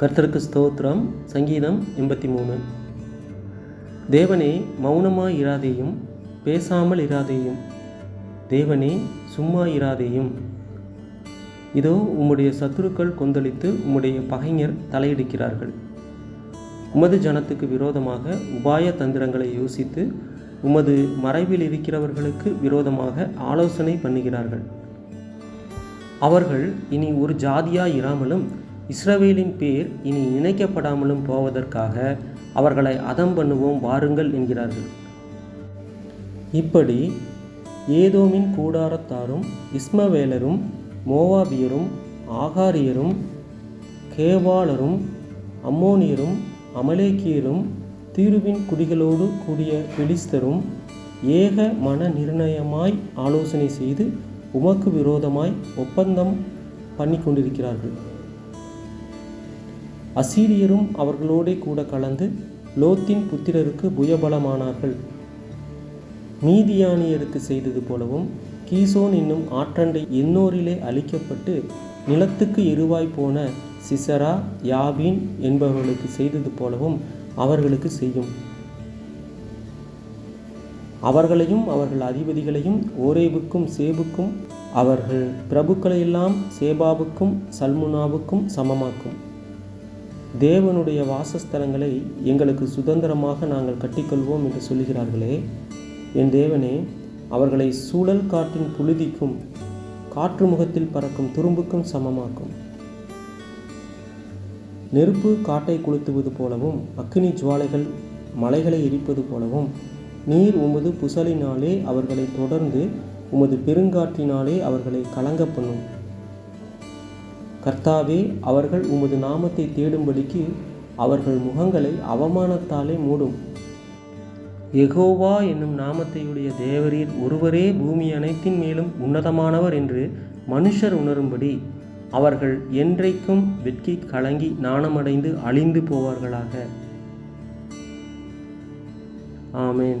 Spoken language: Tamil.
கர்த்தருக்கு ஸ்தோத்திரம். சங்கீதம் எண்பத்தி மூணு தேவனே மௌனமாய் இராதேயும் பேசாமல் இராதேயும். தேவனே சும்மா இராதேயும். இதோ உம்முடைய சத்துருக்கள் கொந்தளித்து உம்முடைய பகைஞர் தலையிடுக்கிறார்கள் உமது ஜனத்துக்கு விரோதமாக உபாய தந்திரங்களை யோசித்து உமது மறைவில் இருக்கிறவர்களுக்கு விரோதமாக ஆலோசனை பண்ணுகிறார்கள். அவர்கள் இனி ஒரு ஜாதியாக இராமலும் இஸ்ரவேலின் பேர் இனி நினைக்கப்படாமலும் போவதற்காக அவர்களை அதம் பண்ணுவோம் வாருங்கள் என்கிறார்கள். இப்படி ஏதோமின் கூடாரத்தாரும் இஸ்மவேலரும் மோவாபியரும் ஆகாரியரும் கேவாளரும் அம்மோனியரும் அமலேக்கியரும் தீருவின் குடிகளோடு கூடிய பெலிஸ்தரும் ஏக மன நிர்ணயமாய் ஆலோசனை செய்து உமக்கு விரோதமாய் ஒப்பந்தம் பண்ணி கொண்டிருக்கிறார்கள் அசீரியரும் அவர்களோடே கூட கலந்து லோத்தின் புத்திரருக்கு புயபலமானார்கள். மீதியானியருக்கு செய்தது போலவும் கீசோன் என்னும் ஆற்றண்டை எண்ணோரிலே அழிக்கப்பட்டு நிலத்துக்கு எருவாய் போன சிசரா யாபீன் என்பவர்களுக்கு செய்தது போலவும் அவர்களுக்கு செய்யும். அவர்களையும் அவர்கள் அதிபதிகளையும் ஓரேவுக்கும் சேபுக்கும் அவர்கள் பிரபுக்களையெல்லாம் சேபாவுக்கும் சல்முனாவுக்கும் சமமாக்கும். தேவனுடைய வாசஸ்தலங்களை எங்களுக்கு சுதந்திரமாக நாங்கள் கட்டிக்கொள்வோம் என்று சொல்லுகிறார்களே என் தேவனே அவர்களை சூழல் காற்றின் புழுதிக்கும் காற்று முகத்தில் பறக்கும் துரும்புக்கும் சமமாக்கும். நெருப்பு காட்டை கொளுத்துவது போலவும் அக்கினி ஜுவாலைகள் மலைகளை எரிப்பது போலவும் நீர் உமது புசலினாலே அவர்களை தொடர்ந்து உமது பெருங்காற்றினாலே அவர்களை கலங்க பண்ணும். கர்த்தாவே அவர்கள் உமது நாமத்தை தேடும்படிக்கு அவர்கள் முகங்களை அவமானத்தாலே மூடும். எகோவா என்னும் நாமத்தையுடைய தேவரீர் ஒருவரே பூமி அனைத்தின் மேலும் உன்னதமானவர் என்று மனுஷர் உணரும்படி அவர்கள் என்றைக்கும் வெட்கி கலங்கி நாணமடைந்து அழிந்து போவார்களாக. ஆமேன்.